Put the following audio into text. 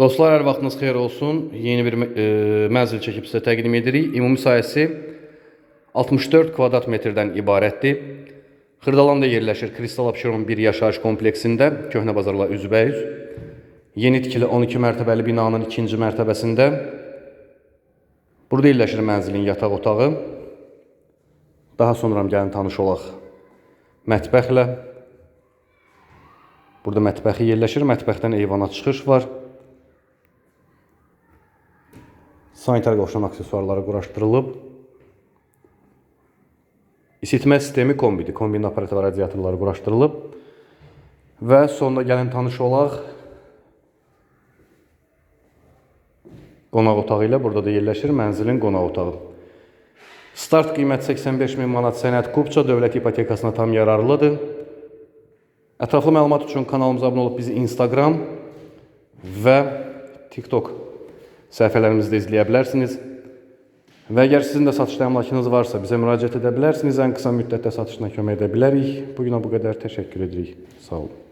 Dostlar, hər vaxtınız xeyir olsun. Yeni bir e, mənzil çəkib sizə təqdim edirik. Ümumi sahəsi 64 kvadrat metrdən ibarətdir. Xırdalanda yerləşir Kristal Abşeron bir yaşayış kompleksində, Köhnə bazarla üzbəyüz. Yeni tikili 12 mərtəbəli binanın ikinci mərtəbəsində. Burada yerləşir mənzilin yataq otağı. Daha sonra gəlin tanış olaq mətbəxlə. Burada mətbəxi yerləşir. Mətbəxdən eyvana çıxış var. Sanitar qovşan aksesuarları quraşdırılıb. İsitmə sistemi kombidir. Kombinin aparatı və radiatorları quraşdırılıb. Və sonda gəlin tanış olaq qonaq otağı ilə. Burada da yerləşir mənzilin qonaq otağı. Start qiymət 85 min manat sənəd kubça dövlət ipotekasına tam yararlıdır. Ətraflı məlumat üçün kanalımıza abunə olub bizi Instagram və TikTok səhifələrimizdə izləyə bilərsiniz. Və əgər sizin də satışda əmlakınız varsa, bizə müraciət edə bilərsiniz. Ən qısa müddətdə satışına kömək edə bilərik. Bu günə bu qədər təşəkkür edirik. Sağ olun.